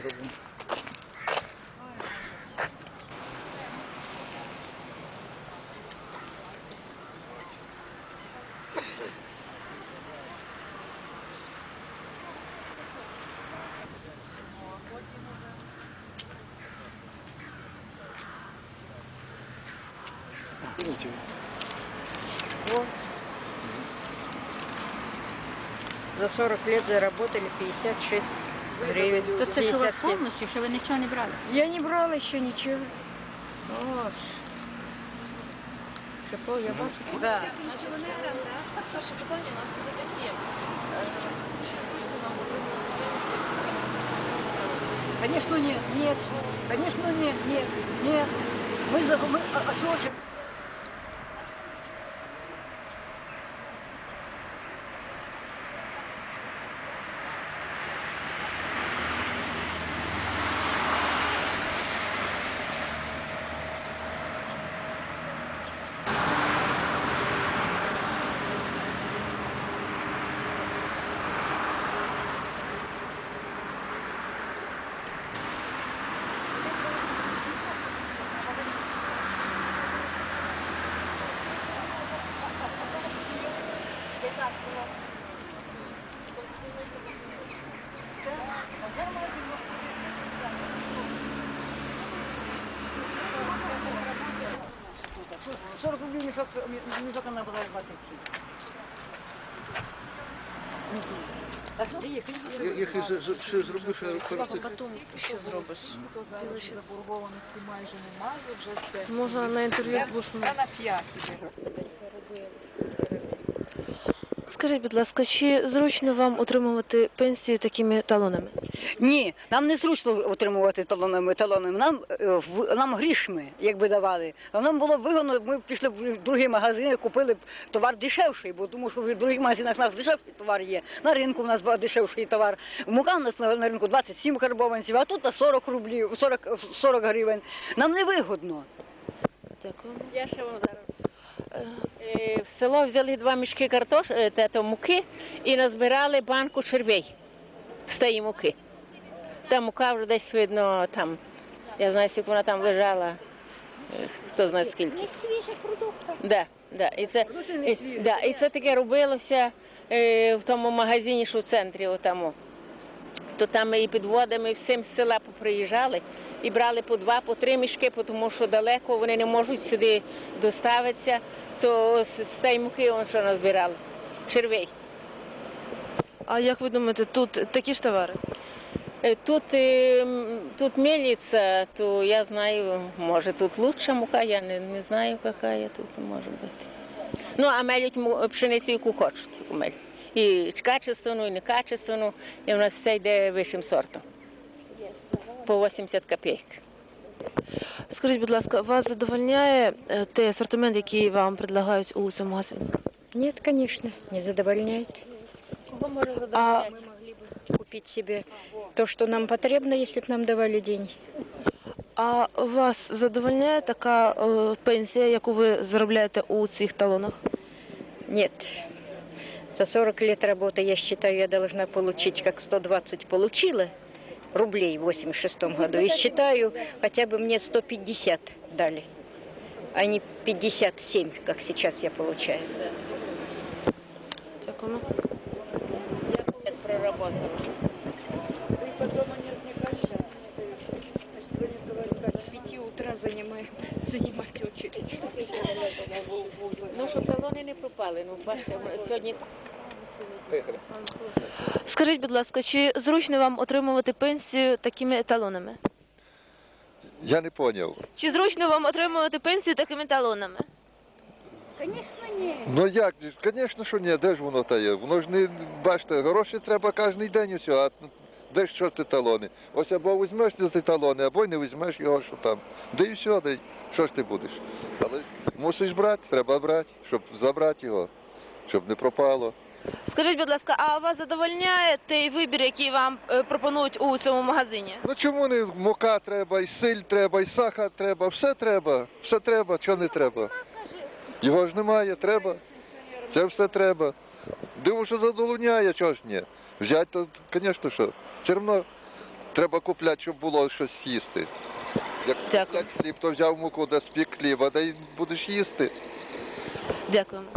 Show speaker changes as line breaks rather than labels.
попробуем. За 40 лет заработали 56 гривен.
То це що у вас
57.
повністю, що ви нічого не брали?
Я не брала еще ничего. Вот. Шипо, я бачу. Да.
Таке.
Конечно, нет, нет. Конечно, нет, нет, нет. Мы за... Мы... А, а чего же? Что, 40 рублей мешок, мешок она была в Батыці. Так, приїхали.
Я- Я хай за- за- ще зроблю, що
зробиш?
Заборгованості майже немає, вже це.
Можна на інтерв'ю будеш.
Це на п'ять.
Скажіть, будь ласка, чи зручно вам отримувати пенсію такими талонами?
Ні, нам не зручно отримувати талонами талонами. Нам е, в- нам грішми, якби давали. А нам було б вигодно, ми б пішли б в другі магазини, купили б товар дешевший, бо тому що в других магазинах у нас дешевший товар є. На ринку у нас був дешевший товар. Мука у нас на, на ринку 27 карбованців, а тут на 40 рублів, 40, 40 гривень. Нам не вигодно.
Дякую.
Я ще вам зараз. Е, В село взяли два мішки картош, е, те, то муки і назбирали банку червей з тієї муки. Та мука вже десь видно там. Я знаю, скільки вона там лежала. е, Хто знає скільки. Да, да. І це, і, да, і це таке робилося е, в тому магазині, що в центрі отаму. То там і підводами всім з села поприїжджали і брали по два, по три мішки, тому що далеко вони не можуть сюди доставитися, то з, тієї муки он що назбирали. Червей.
А як ви думаєте, тут такі ж товари?
Е, Тут, е, тут мельниця, то я знаю, може тут лучша мука, я не, не знаю, яка тут може бути. Ну, а мелють пшеницю, яку хочуть, яку. І качественну, і некачественну, і вона все йде вищим сортом. По 80 копійок.
Скажіть, будь ласка, вас задовольняє е, той асортимент, який вам предлагають у цьому магазині?
Нет, конечно, не задовольняет.
А
Купить себе то, что нам потребно, если бы нам давали деньги.
А вас задовольняє така е, пенсія, яку ви заробляєте у цих талонах?
Нет. За 40 лет работы, я считаю, я должна получить, как 120 получила рублей в 86 году. И считаю, хотя бы мне 150 дали, а не 57, как сейчас я получаю.
Я проработала.
С 5 утра занимаем, занимать очередь.
Ну, щоб талони не пропали. Ну, бачите, сьогодні
Скажіть, будь ласка, чи зручно вам отримувати пенсію такими талонами?
Я не поняв.
Чи зручно вам отримувати пенсію такими талонами? Звісно, ні.
Ну як, звісно, що ні, де ж воно та є? Воно ж не, бачите, гроші треба кожен день усе, а де ж що ти талони? Ось або візьмеш за ті талони, або й не візьмеш його, що там. Де і все, де що ж ти будеш? Але мусиш брати, треба брати, щоб забрати його, щоб не пропало.
Скажіть, будь ласка, а вас задовольняє той вибір, який вам е, пропонують у цьому магазині?
Ну чому не мука треба, і силь треба, і сахар треба, все треба, все треба, чого не треба. Його ж немає, треба. Це все треба. Диво, що задовольняє, чого ж ні. Взять, то, звісно, що. Все одно треба купляти, щоб було щось їсти. Як
Дякую.
купляти хліб, то взяв муку, де спік хліба, де й будеш їсти.
Дякуємо.